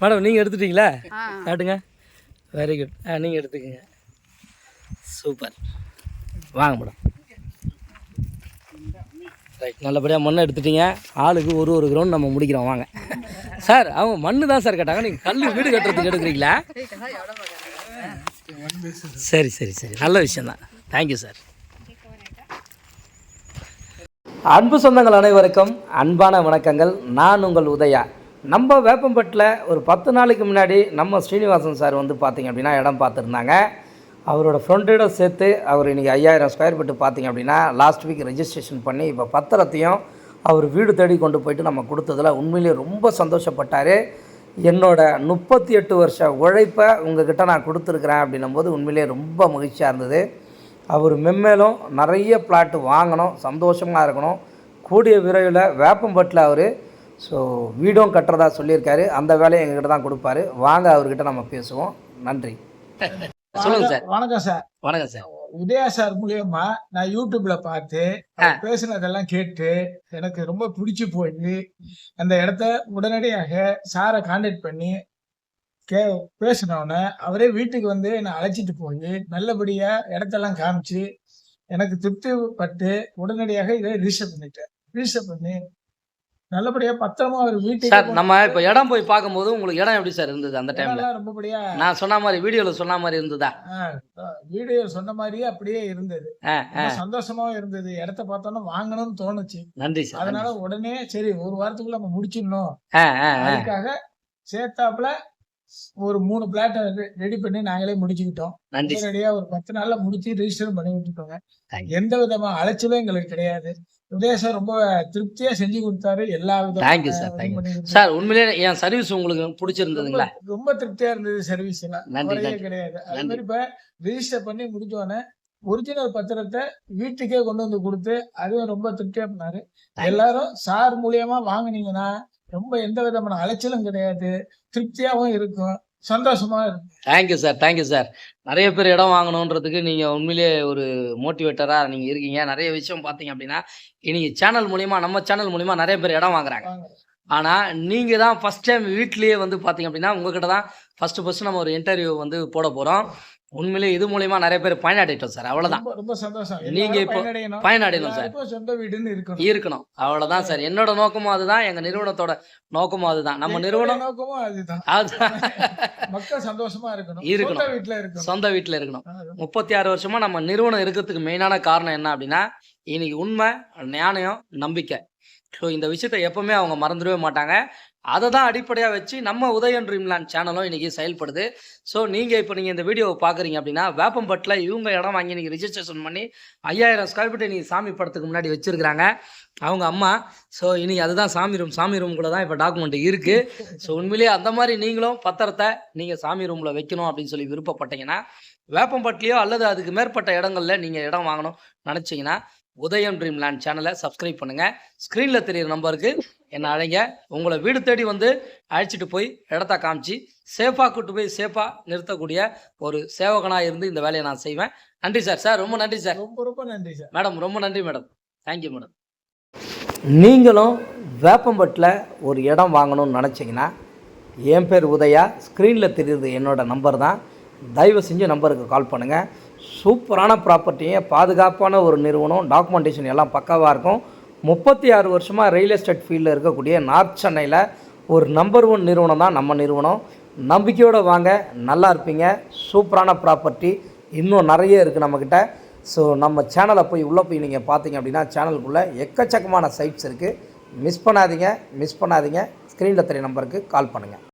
Madam நீங்கள் எடுத்துட்டீங்களா? காட்டுங்க. வெரி குட் ஆ நீங்கள் எடுத்துக்கங்க. சூப்பர் வாங்க மேடம். ரைட் நல்லபடியாக மண்ணை எடுத்துட்டீங்க. ஆளுக்கு ஒரு ஒரு கிரவுண்ட் நம்ம முடிக்கிறோம். வாங்க. சார் அவங்க மண்ணு தான் சார் கேட்டாங்க. நீங்கள் கல் வீடு கட்டுறதுக்கு எடுக்கிறீங்களா? சரி சரி சரி. நல்ல விஷயந்தான் தேங்க்யூ சார் அன்பு சொந்தங்கள் அனைவருக்கும் அன்பான வணக்கங்கள். நான் உங்கள் உதயா. நம்ம வேப்பம்பட்டில் ஒரு பத்து நாளைக்கு முன்னாடி நம்ம ஸ்ரீனிவாசன் சார் வந்து பார்த்திங்க அப்படின்னா இடம் பார்த்துருந்தாங்க. அவரோட ஃப்ரெண்டோட சேர்த்து அவர் இன்றைக்கி ஐயாயிரம் ஸ்கொயர் ஃபீட்டு பார்த்தீங்க அப்படின்னா லாஸ்ட் வீக் ரெஜிஸ்ட்ரேஷன் பண்ணி இப்போ பத்திரத்தையும் அவர் வீடு தேடி கொண்டு போயிட்டு நம்ம கொடுத்ததில் உண்மையிலேயே ரொம்ப சந்தோஷப்பட்டார். என்னோடய முப்பத்தி எட்டு வருஷ உழைப்பை உங்ககிட்ட நான் கொடுத்துருக்குறேன் அப்படின்னும் போது உண்மையிலேயே ரொம்ப மகிழ்ச்சியாக இருந்தது. அவர் மென்மேலும் நிறைய பிளாட்டு வாங்கணும் சந்தோஷமாக இருக்கணும். கூடிய விரைவில் வேப்பம்பட்டில் அவர் ஸோ வீடும் கட்டுறதா சொல்லியிருக்காரு. அந்த வேலையை எங்ககிட்ட தான் கொடுப்பாரு. வாங்க அவர்கிட்ட நம்ம பேசுவோம். நன்றி. சொல்லுங்க சார். வணக்கம் சார். வணக்கம் சார். உதயா சார் மூலியமா நான் யூடியூப்ல பார்த்து பேசுனதெல்லாம் கேட்டு எனக்கு ரொம்ப பிடிச்சு போய் அந்த இடத்த உடனடியாக சாரை கான்டாக்ட் பண்ணி கே பேசினோடனே அவரே வீட்டுக்கு வந்து என்னை அழைச்சிட்டு போய் நல்லபடியா இடத்தெல்லாம் காமிச்சு எனக்கு திருப்தி பட்டு உடனடியாக இதை ரிஜிஸ்டர் பண்ணிட்டேன். ரிஜிஸ்டர் பண்ணி நல்லபடியா பத்திரமா அவர் வீட்டுக்கு சார் நம்ம இப்போ இடம் போய் பார்க்கும்போது உங்களுக்கு இடம் எப்படி சார் இருந்தது அந்த டைமில் ரொம்பபடியா நான் சொன்ன மாதிரி வீடியோவில் சொன்ன மாதிரி இருந்ததா? வீடியோ சொன்ன மாதிரியே அப்படியே இருந்தது. சந்தோஷமாவும் இருந்தது. இடத்த பார்த்தோன்னா வாங்கணும்னு தோணுச்சு. நன்றி சார் அதனால உடனே சரி ஒரு வாரத்துக்குள்ள நம்ம முடிச்சிடணும். அதுக்காக சேர்த்தாப்புல ஒரு மூணு பிளாட் ரெடி பண்ணி நாங்களே முடிச்சுக்கிட்டோம். ரெடியா ஒரு பத்து நாள்ல முடிச்சு ரெஜிஸ்டர் பண்ணி விட்டுட்டோங்க. எந்த விதமா அலைச்சலும் எங்களுக்கு கிடையாது. உதயசார் ரொம்ப திருப்தியா செஞ்சு கொடுத்தாரு. எல்லா விதம் தேங்க்யூ சார் தேங்க்யூ சார் உண்மையிலேயே என் சர்வீஸ் உங்களுக்கு பிடிச்சிருந்ததுங்களா? ரொம்ப திருப்தியா இருந்தது சர்வீஸ் எல்லாம். கிடையாது. அது. மாதிரி இப்ப ரிஜிஸ்டர் பண்ணி முடிஞ்சோடனே ஒரிஜினல் பத்திரத்தை வீட்டுக்கே கொண்டு வந்து கொடுத்து அதுவும் ரொம்ப திருப்தியா பண்ணாரு. எல்லாரும் சார் மூலியமா வாங்குனீங்கன்னா ரொம்ப எந்த விதமான அலைச்சலும் கிடையாது. திருப்தியாவும் இருக்கும். சந்தோஷமா இருக்கும். தேங்க்யூ சார் தேங்க்யூ சார் நிறைய பேர் இடம் வாங்கணுன்றதுக்கு நீங்கள் உண்மையிலேயே ஒரு மோட்டிவேட்டராக நீங்கள் இருக்கீங்க. நிறைய விஷயம் பார்த்தீங்க அப்படின்னா இன்னைக்கு சேனல் மூலிமா நம்ம சேனல் மூலிமா நிறைய பேர் இடம் வாங்குறாங்க. வாங்க. ஆனால் நீங்கள் தான் ஃபஸ்ட் டைம் வீட்லேயே வந்து பார்த்தீங்க அப்படின்னா உங்ககிட்ட தான் ஃபஸ்ட்டு ஃபஸ்ட்டு நம்ம ஒரு இன்டர்வியூ வந்து போட போகிறோம் உண்மையிலேயே இது மூலிமா நிறைய பேர் பயனடைட்டோம் சார். அவ்வளோதான் ரொம்ப சந்தோஷம். நீங்க இப்போ பயனடையணும். சார். சொந்த வீடுன்னு இருக்கணும். இருக்கணும். அவ்வளோதான் சார். என்னோட நோக்கமும் அதுதான். எங்கள் நிறுவனத்தோட நோக்கமும் அதுதான். நம்ம நிறுவனம் நோக்கமும் அதுதான். மக்கள் சந்தோஷமா இருக்கணும். இருக்கணும். சொந்த வீட்டுல இருக்கணும். சொந்த வீட்டில் இருக்கணும். முப்பத்தி ஆறு வருஷமா நம்ம நிறுவனம் இருக்கிறதுக்கு மெயினான காரணம் என்ன அப்படின்னா இன்னைக்கு உண்மை ஞானம் நம்பிக்கை. ஸோ இந்த விஷயத்தை எப்பவுமே அவங்க மறந்துடவே மாட்டாங்க. அதை தான் அடிப்படையாக வச்சு நம்ம உதயன் ட்ரீம்லேண்ட் சேனலும் இன்றைக்கி செயல்படுது. ஸோ நீங்கள் இப்போ நீங்கள் இந்த வீடியோவை பார்க்குறீங்க அப்படின்னா வேப்பம்பட்டில் இவங்க இடம் வாங்கி நீங்கள் ரிஜிஸ்ட்ரேஷன் பண்ணி ஐயாயிரம் ஸ்கொயர் ஃபீட்டை நீங்கள் சாமி படத்துக்கு முன்னாடி வச்சுருக்கிறாங்க. அவங்க அம்மா ஸோ இனி அதுதான் சாமி ரூம் சாமி ரூம்குள்ளே கூட தான் இப்போ டாக்குமெண்ட் இருக்குது ஸோ உண்மையிலேயே அந்த மாதிரி நீங்களும் பத்திரத்தை நீங்கள் சாமி ரூமில் வைக்கணும் அப்படின்னு சொல்லி விருப்பப்பட்டீங்கன்னா வேப்பம்பட்டிலையோ அல்லது அதுக்கு மேற்பட்ட இடங்கள்ல நீங்கள் இடம் வாங்கணும் நினச்சிங்கன்னா உதயம் ட்ரீம் லேண்ட் சேனலை சப்ஸ்கிரைப் பண்ணுங்கள் ஸ்க்ரீனில் தெரியிற நம்பருக்கு என்னை அழைங்க. உங்களை வீடு தேடி வந்து அழைச்சிட்டு போய் இடத்த காமிச்சு சேஃபாக கூட்டு போய் சேஃபாக நிறுத்தக்கூடிய ஒரு சேவகனாக இருந்து இந்த வேலையை நான் செய்வேன். நன்றி சார் சார் ரொம்ப நன்றி சார் ரொம்ப ரொம்ப நன்றி சார் மேடம் ரொம்ப நன்றி மேடம் தேங்க்யூ மேடம் நீங்களும் வேப்பம்பட்டில் ஒரு இடம் வாங்கணும்னு நினச்சிங்கன்னா என் பேர் உதயா. ஸ்க்ரீனில் தெரியுது என்னோட நம்பர் தான். தயவு செஞ்சு நம்பருக்கு கால் பண்ணுங்கள் சூப்பரான ப்ராப்பர்ட்டியை பாதுகாப்பான ஒரு நிறுவனம் டாக்குமெண்டேஷன் எல்லாம் பக்காவாக இருக்கும். முப்பத்தி ஆறு வருஷமாக ரியல் எஸ்டேட் ஃபீல்டில் இருக்கக்கூடிய நார்த் சென்னையில் ஒரு நம்பர் ஒன் நிறுவனம் தான் நம்ம நிறுவனம். நம்பிக்கையோடு வாங்க நல்லா இருப்பீங்க. சூப்பரான ப்ராப்பர்ட்டி இன்னும் நிறைய இருக்குது நம்மக்கிட்ட ஸோ நம்ம சேனலை போய் உள்ளே போய் நீங்கள் பார்த்தீங்க அப்படின்னா சேனலுக்குள்ளே எக்கச்சக்கமான சைட்ஸ் இருக்குது மிஸ் பண்ணாதீங்க மிஸ் பண்ணாதீங்க. ஸ்க்ரீனில் தெரிய நம்பருக்கு கால் பண்ணுங்கள்